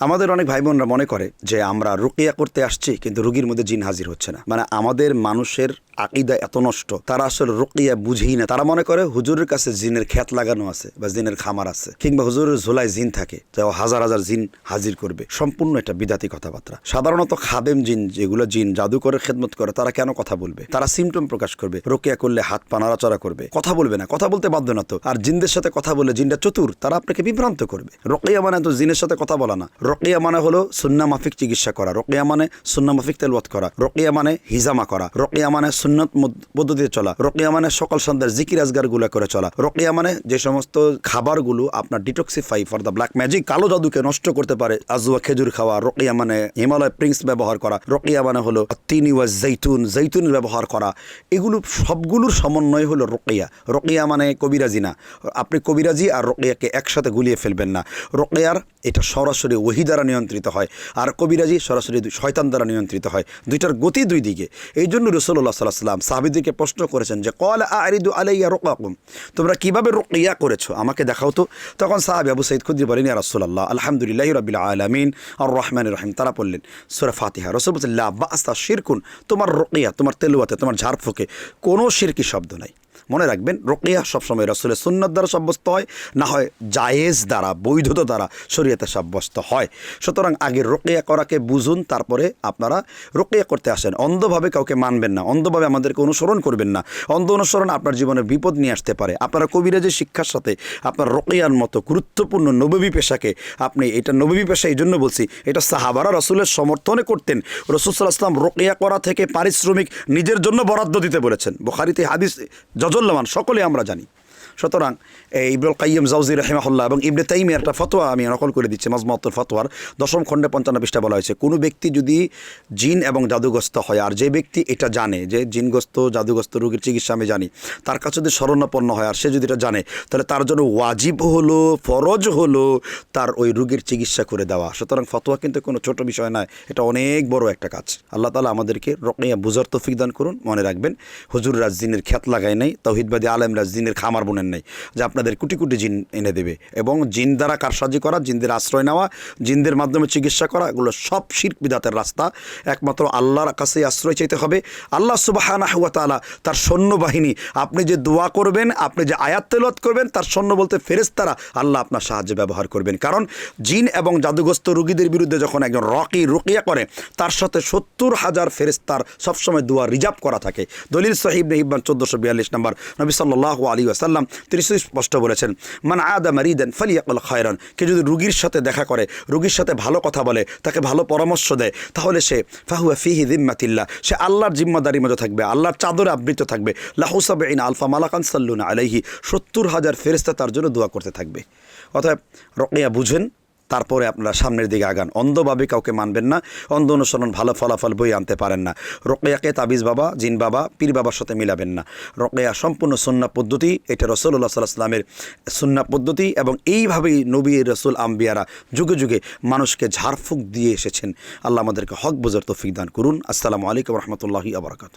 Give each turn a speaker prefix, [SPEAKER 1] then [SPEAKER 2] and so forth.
[SPEAKER 1] আমাদের অনেক ভাই বোনরা মনে করে যে আমরা রুকিয়া করতে আসছি, কিন্তু রুগীর মধ্যে জিন হাজির হচ্ছে না। মানে আমাদের মানুষের আকিদা এত নষ্ট, তারা আসলে রুকিয়া বুঝেই না। তারা মনে করে হুজুরের কাছে জিনের খ্যাত লাগানো আছে বা জিনের খামার আছে, কিংবা হুজুরের ঝোলায় জিন থাকে যা ও হাজার হাজার জিন হাজির করবে। সম্পূর্ণ এটা বিদাতি কথাবার্তা। সাধারণত খাদেম জিন, যেগুলো জিন জাদু করে খেদমত করে, তারা কেন কথা বলবে? তারা সিমটম প্রকাশ করবে, রোকেয়া করলে হাত পা নাড়াচড়া করবে। কথা বলবে না, কথা বলতে বাধ্য না তো। আর জিনদের সাথে কথা বলে জিনটা চতুর, তারা আপনাকে বিভ্রান্ত করবে। রোকেয়া মানে তো জিনের সাথে কথা বলা না। রোকেয়া মানে হলো সুন্না মাফিক চিকিৎসা করা। রোকেয়া মানে সুন্না মাফিক তেলওয়াত করা। রোকেয়া মানে হিজামা করা। রোকেয়া মানে সুন্নত পদ্ধতিতে চলা। রোকেয়া মানে সকাল সন্ধ্যার জিকির আজগারগুলা করে চলা। রোকেয়া মানে যে সমস্ত খাবারগুলো আপনার detoxify for the black magic কালো জাদুকে নষ্ট করতে পারে আজুয়া খেজুর খাওয়া, রোকেয়া মানে হিমালয় প্রিন্স ব্যবহার করা। রোকেয়া মানে হলো তিনি ওয়া জৈতুন জৈতুন ব্যবহার করা। এগুলো সবগুলোর সমন্বয় হলো রোকেয়া। রোকেয়া মানে কবিরাজি না। আপনি কবিরাজি আর রোকেয়াকে একসাথে গুলিয়ে ফেলবেন না। রোকেয়ার এটা সরাসরি ওহি দ্বারা নিয়ন্ত্রিত হয়, আর কবিরাজি সরাসরি শয়তান দ্বারা নিয়ন্ত্রিত হয়। দুইটার গতি দুই দিকে। এই জন্য রসুল্লাহ সাল্লাহ সাল্লাম সাহাবিদিকে প্রশ্ন করেছেন যে কল আরিদু আলাইয়া রোকাকুম তোমরা কীভাবে রোকিয়া করেছ? আমাকে দেখাও তো। তখন সাহাবি আবু সঈদ খুদ্দি বলেন, ইয়া রসুল্লাহ আলহামদুলিল্লাহ রবিল আলমিন। আর রহমান রহিম, তারা বললেন সুরা ফাতিহা। রসুল্লাহ বাস্তা শিরকুন, তোমার রোকিয়া তোমার তেলুয়াতে তোমার ঝাড়ফুকে কোনো শিরকি শব্দ নাই। মনে রাখবেন, রোকেয়া সবসময় রসুলের সুন্নত দ্বারা সাব্যস্ত হয়, না হয় জায়েজ দ্বারা, বৈধতা দ্বারা শরীয়তে সাব্যস্ত হয়। সুতরাং আগে রোকেয়া করাকে বুঝুন, তারপরে আপনারা রোকেয়া করতে আসেন। অন্ধভাবে কাউকে মানবেন না, অন্ধভাবে আমাদেরকে অনুসরণ করবেন না। অন্ধ অনুসরণ আপনার জীবনে বিপদ নিয়ে আসতে পারে। আপনারা কবিরাজের শিক্ষার সাথে আপনার রোকেয়ার মতো গুরুত্বপূর্ণ নববী পেশাকে আপনি, এটা নববী পেশা এই জন্য বলছি, এটা সাহাবারা রসুলের সমর্থনে করতেন। রসুল সাল্লাহ আসলাম রোকেয়া করা থেকে পারিশ্রমিক নিজের জন্য বরাদ্দ দিতে বলেছেন। বোখারিতে হাদিস জজল্যমান সকলে আমরা জানি। সুতরাং ইবরুল কাইম জাউজি রহেমাহুল্লাহ এবং ইবনে তাইমি একটা ফতোয়া আমি নকল করে দিচ্ছি মাজমাতুল ফতোয়ার। দশম খণ্ডে পঞ্চান্ন পৃষ্ঠা বলা হয়েছে, কোনো ব্যক্তি যদি জিন এবং জাদুগ্রস্ত হয়, আর যে ব্যক্তি এটা জানে, যে জিনগ্রস্ত, জাদুগ্রস্ত রোগীর চিকিৎসা আমি জানি, তার কাছে যদি শরণাপন্ন হয়, আর সে যদি এটা জানে, তাহলে তার জন্য ওয়াজিব হলো, ফরজ হলো তার ওই রোগীর চিকিৎসা করে দেওয়া। সুতরাং ফতোয়া কিন্তু কোনো ছোট বিষয় নয়, এটা অনেক বড় একটা কাজ। আল্লাহ তালা আমাদেরকে রকমিয়া বুঝার তৌফিক দান করুন, মনে রাখবেন। হুজুর রাজদিনের খ্যাত লাগায় নাই, তৌহিদবাদী আলম রাজদিনের খামার বোনেন নাই, যে আপনাদের কোটি কোটি জিন এনে দেবে। এবং জিন দ্বারা কারসাজি করা, জিনদের আশ্রয় নেওয়া, জিনদের মাধ্যমে চিকিৎসা করা, এগুলো সব শির্ক বিদাতের রাস্তা। একমাত্র আল্লাহর কাছে আশ্রয় চাইতে হবে। আল্লাহ সুবাহানা হুয়া তালা তার সৈন্যবাহিনী, আপনি যে দোয়া করবেন, আপনি যে আয়াত তেলত করবেন, তার সৈন্য বলতে ফেরেস্তারা আল্লাহ আপনার সাহায্যে ব্যবহার করবেন। কারণ জিন এবং জাদুগ্রস্ত রুগীদের বিরুদ্ধে যখন একজন রকি, রুকিয়া করে, তার সাথে সত্তর হাজার ফেরেস্তার সবসময় দোয়া রিজার্ভ করা থাকে। দলিল সাহিব নেহিবান চোদ্দোশো বিয়াল্লিশ নম্বর, নবী সাল্লাহ আলী আসাল্লাম তিনি স্পষ্ট বলেছেন, মান আদা মারিদেন ফালিয়াকল খায়রান। কে যদি রুগীর সাথে দেখা করে, রুগীর সাথে ভালো কথা বলে, তাকে ভালো পরামর্শ দেয়, তাহলে সে ফাহুয়া ফিহি জিম্মাতিল্লা সে আল্লাহর জিম্মাদারির মতো থাকবে, আল্লাহর চাদরে আবৃত থাকবে। লাহুসাব ইন আলফা মালাকান সাল্লুন আলাইহি, সত্তর হাজার ফেরেস্তা তার জন্য দোয়া করতে থাকবে। অতএব রকিয়া বুঝেন তারপরে আপনারা সামনের দিকে আগান। অন্ধভাবে কাউকে মানবেন না, অন্ধ অনুসরণ ভালো ফলাফল বই আনতে পারেন না। রোকেয়াকে তাবিজ বাবা, জিন বাবা, পীর বাবার সাথে মিলাবেন না। রোকেয়া সম্পূর্ণ সুন্না পদ্ধতি, এটা রসুল্লাহ সাল্লাহ সাল্লামের সুন্না পদ্ধতি এবং এইভাবেই নবী রসুল আম্বিয়ারা যুগে যুগে মানুষকে ঝাড়ফুঁক দিয়ে এসেছেন। আল্লাহ আমাদেরকে হক বোঝার তৌফিক দান করুন। আসসালামু আলাইকুম রহমতুল্লাহি আবরকাত